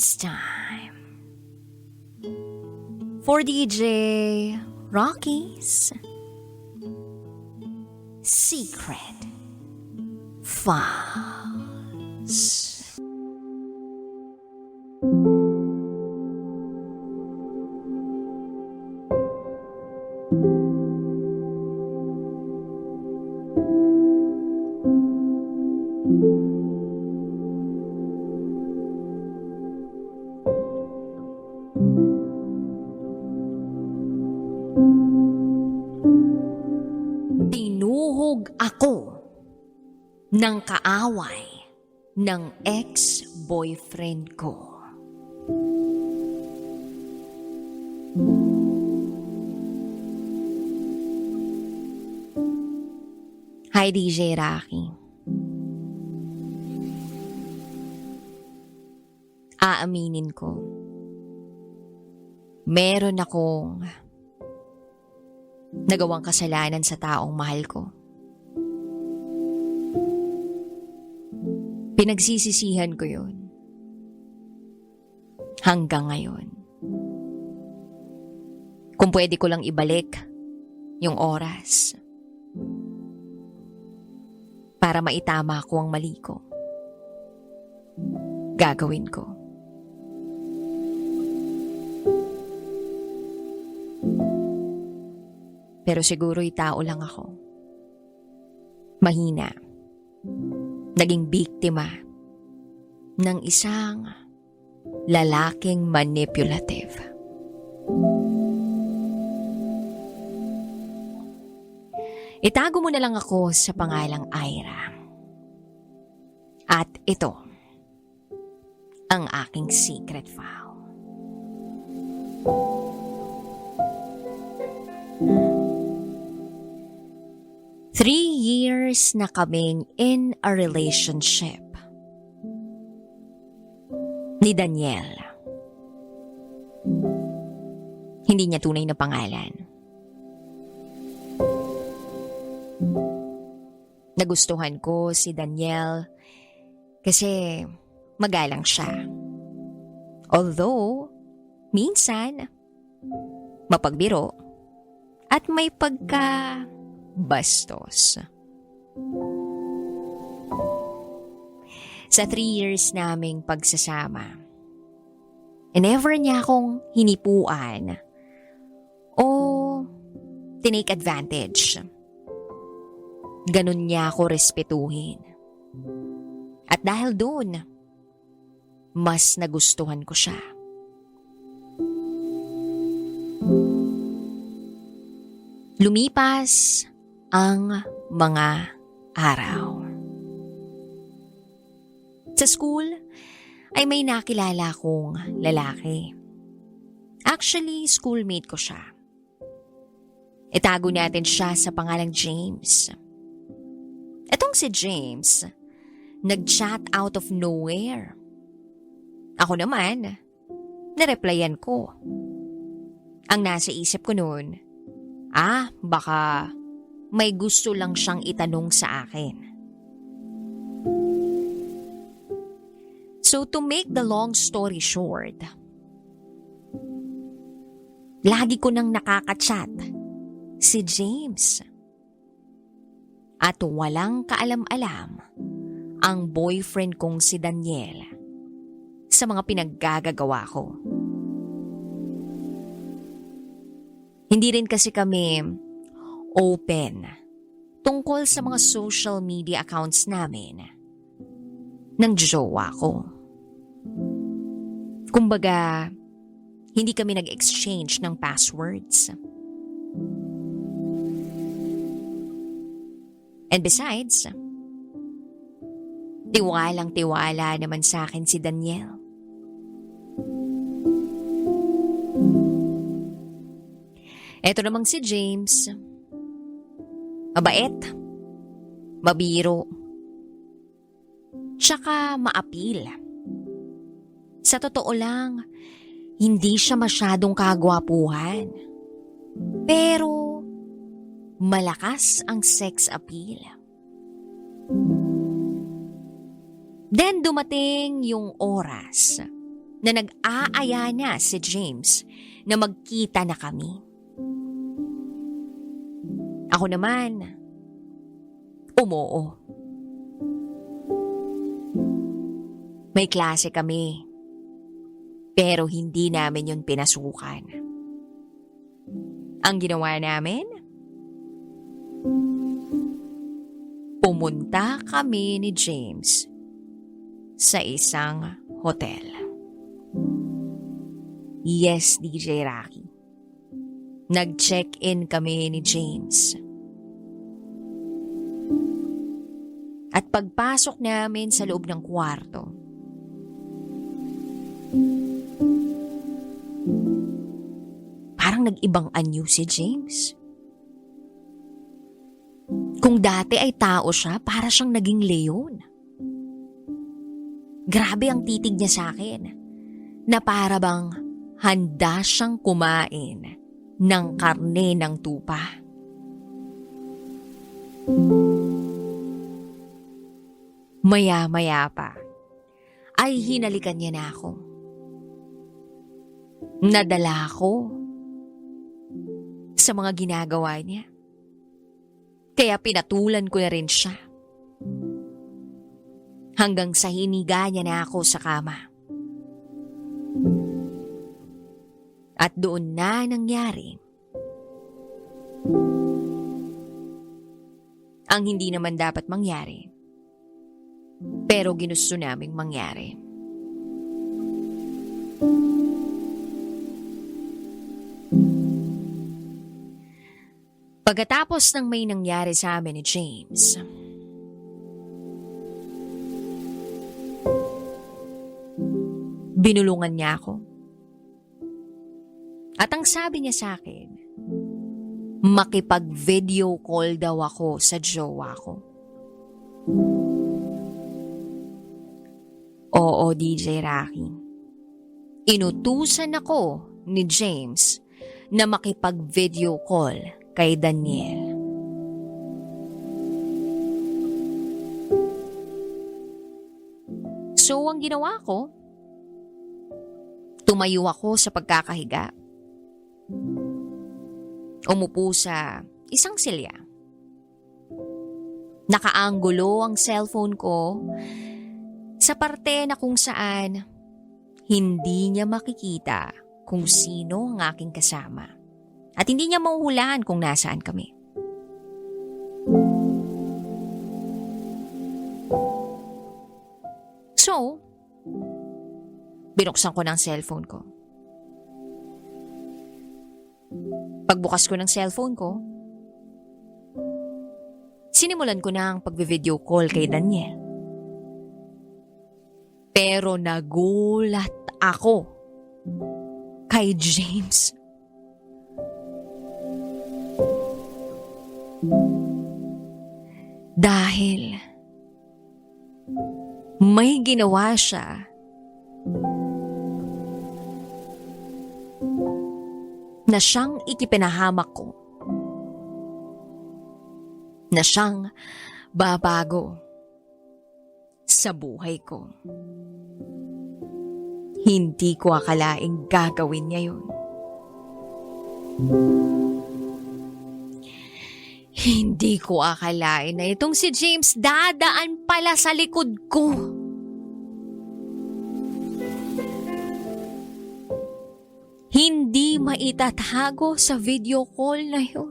it's time for DJ Rocky's Secret Files. Ng ex-boyfriend ko. Hi DJ Rocky. Aaminin ko. Meron akong nagawang kasalanan sa taong mahal ko. Pinagsisisihan ko yun. Hanggang ngayon. Kung pwede ko lang ibalik yung oras para maitama ko ang mali ko. Gagawin ko. Pero siguro'y tao lang ako. Mahina. Naging biktima ng isang lalaking manipulative. Itago mo na lang ako sa pangalang Ira. At ito, ang aking secret file. Three years na kaming in a relationship. Ni Daniel. Hindi niya tunay na pangalan. Nagustuhan ko si Daniel kasi magalang siya. Although, minsan, mapagbiro at may pagka bastos. Sa three years naming pagsasama, never niya akong hinipuan o tinake advantage. Ganun niya ako respetuhin. At dahil doon, mas nagustuhan ko siya. Lumipas ang mga araw. Sa school, ay may nakilala kong lalaki. Actually, schoolmate ko siya. Itago natin siya sa pangalang James. Etong si James, nag-chat out of nowhere. Ako naman, nareplyan ko. Ang nasa isip ko noon, ah, baka may gusto lang siyang itanong sa akin. So to make the long story short, lagi ko nang nakakachat si James. At walang kaalam-alam ang boyfriend kong si Daniel sa mga pinaggagagawa ko. Hindi rin kasi kami open tungkol sa mga social media accounts namin ng jowa ko. Kumbaga, hindi kami nag-exchange ng passwords. And besides, tiwalang tiwala naman sa akin si Daniel. Eto namang si James. Mabait. Mabiro. Tsaka maapil. Sa totoo lang, hindi siya masyadong kagwapuhan. Pero malakas ang sex appeal. Then dumating yung oras na nag-aaya na si James na magkita na kami. Ako naman, umoo. May klase kami, pero hindi namin yun pinasukan. Ang ginawa namin, pumunta kami ni James sa isang hotel. Yes, DJ Rocky. Nag-check-in kami ni James. At pagpasok namin sa loob ng kwarto, parang nag-ibang anyo si James. Kung dati ay tao siya, para siyang naging leon. Grabe ang titig niya sa akin, na para bang handa siyang kumain ng karne ng tupa. Maya-maya pa, ay hinalikan niya na ako. Nadala ako sa mga ginagawa niya. Kaya pinatulan ko na rin siya. Hanggang sa hiniga niya na ako sa kama. At doon na nangyari. Ang hindi naman dapat mangyari. Pero ginusto naming mangyari. Pagkatapos ng may nangyari sa amin ni James, binulungan niya ako. At ang sabi niya sa akin, makipag-video call daw ako sa jowa ko. Oo, DJ Rocky. Inutusan ako ni James na makipag-video call kay Daniel. So, ang ginawa ko, tumayo ako sa pagkakahiga. Umupo sa isang silya. Nakaanggulo ang cellphone ko sa parte na kung saan hindi niya makikita kung sino ang aking kasama. At hindi niya mahuhulaan kung nasaan kami. So, binuksan ko ng cellphone ko. Pagbukas ko ng cellphone ko, sinimulan ko na ang pagbe-video call kay Daniel. Pero nagulat ako kay James. Dahil may ginawa siya na siyang ikipinahamak ko. Na siyang babago sa buhay ko. Hindi ko akalaing gagawin niya yun. Hindi ko akalain na itong si James dadaan pala sa likod ko. Maitatago sa video call na yun.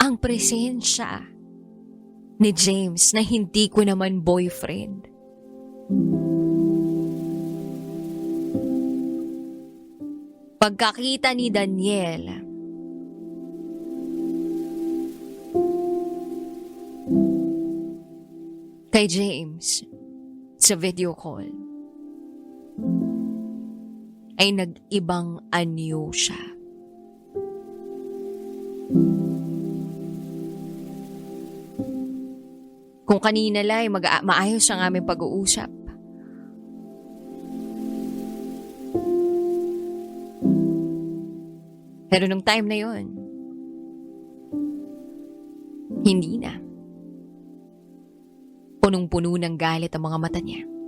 Ang presensya ni James na hindi ko naman boyfriend. Pagkakita ni Daniel, kay James sa video call ay nag-ibang anyo siya. Kung kanina lang ay mag- maayos ang aming pag-uusap. Pero nung time na yon, hindi na. Punong-puno ng galit ang mga mata niya.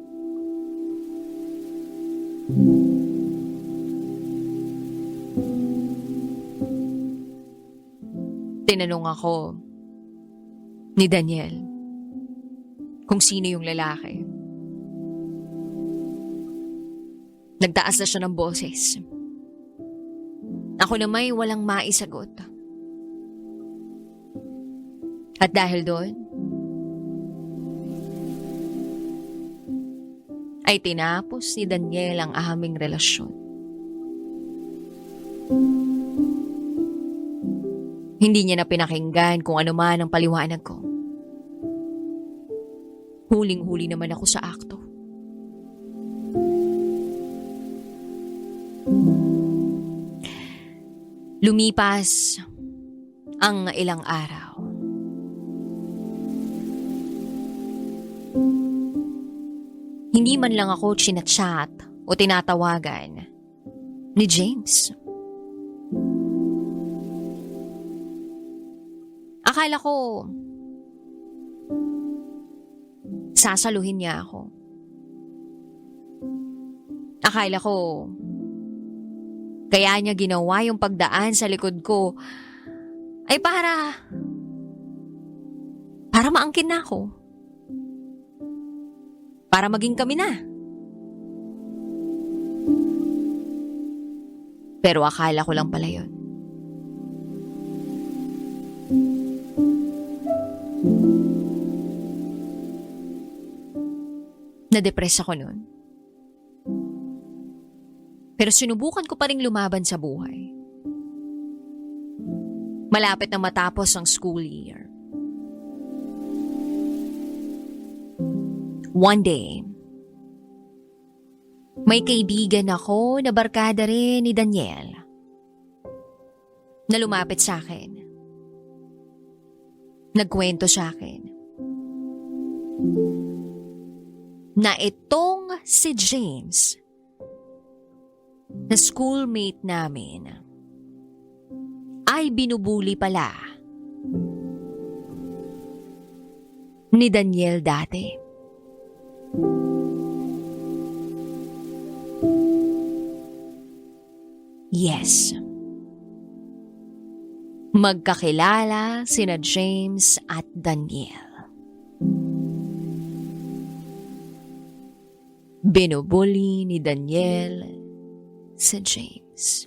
Tinanong ako ni Daniel kung sino yung lalaki. Nagtaas na siya ng boses. Ako naman ay walang maisagot. At dahil doon, ay tinapos ni Daniel ang aming relasyon. Hindi niya na pinakinggan kung ano man ang paliwanag ko. Huling-huli naman ako sa akto. Lumipas ang ilang araw. Hindi man lang ako chinachat o tinatawagan ni James. Akala ko sasaluhin niya ako. Akala ko kaya niya ginawa yung pagdaan sa likod ko ay para para maangkin na ako. Para maging kami na. Pero akala ko lang pala yun. Nadepress ako noon. Pero sinubukan ko pa rin lumaban sa buhay. Malapit na matapos ang school year. One day, may kaibigan ako na barkada rin ni Daniel na lumapit sa akin. Nagkwento sa akin na itong si James na schoolmate namin ay binubuli pala ni Daniel dati. Yes. Magkakilala sina James at Daniel. Binubuli ni Daniel si James.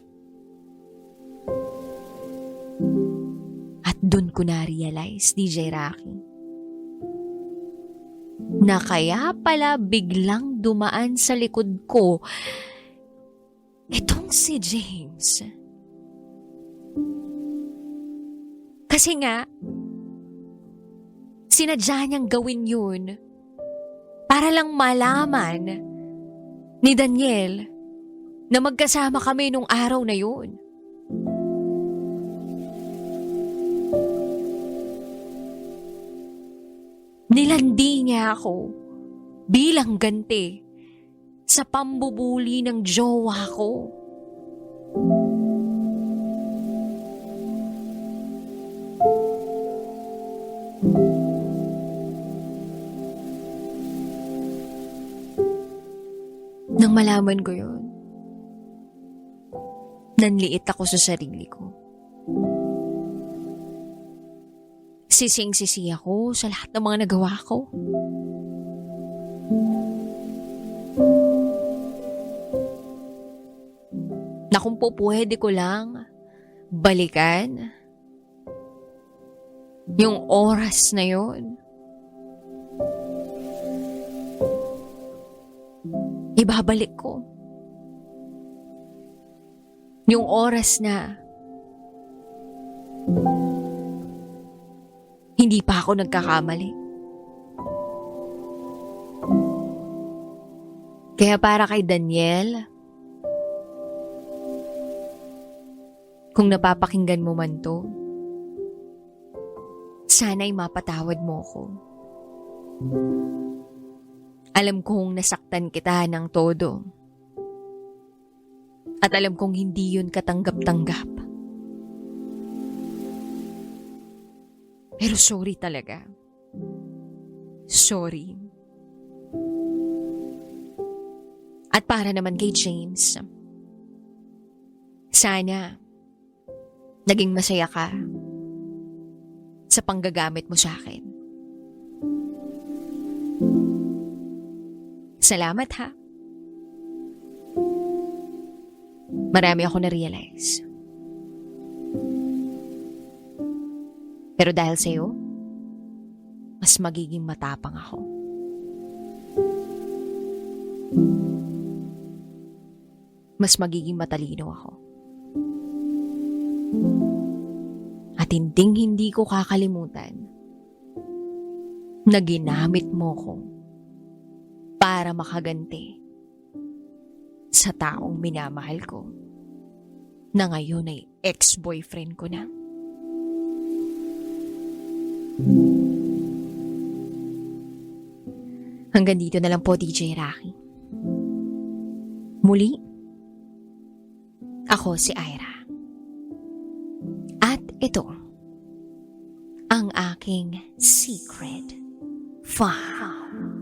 At dun ko na-realize, DJ Rocky, na kaya pala biglang dumaan sa likod ko itong si James. Kasi nga, sinadya niyang gawin yun para lang malaman ni Daniel na magkasama kami nung araw na yun. Nilandi niya ako bilang ganti sa pambubuli ng jowa ko. Malaman ko yun, nanliit ako sa sarili ko. Sising-sisi ako sa lahat ng mga nagawa ko. Na kung po pwede ko lang balikan yung oras na yon. Ibabalik ko. Yung oras na hindi pa ako nagkakamali. Kaya para kay Daniel, kung napapakinggan mo man to, sana'y mapatawad mo ko. Alam kong nasaktan kita ng todo. At alam kong hindi yun katanggap-tanggap. Pero sorry talaga. Sorry. At para naman kay James, sana naging masaya ka sa panggagamit mo sa akin. Salamat ha. Marami ako na-realize. Pero dahil sa'yo, mas magiging matapang ako. Mas magiging matalino ako. At hinding hindi ko kakalimutan na ginamit mo ko para makaganti sa taong minamahal ko na ngayon ay ex-boyfriend ko na. Hanggang dito na lang po, DJ Rocky. Muli, ako si Ira. At ito, ang aking secret file.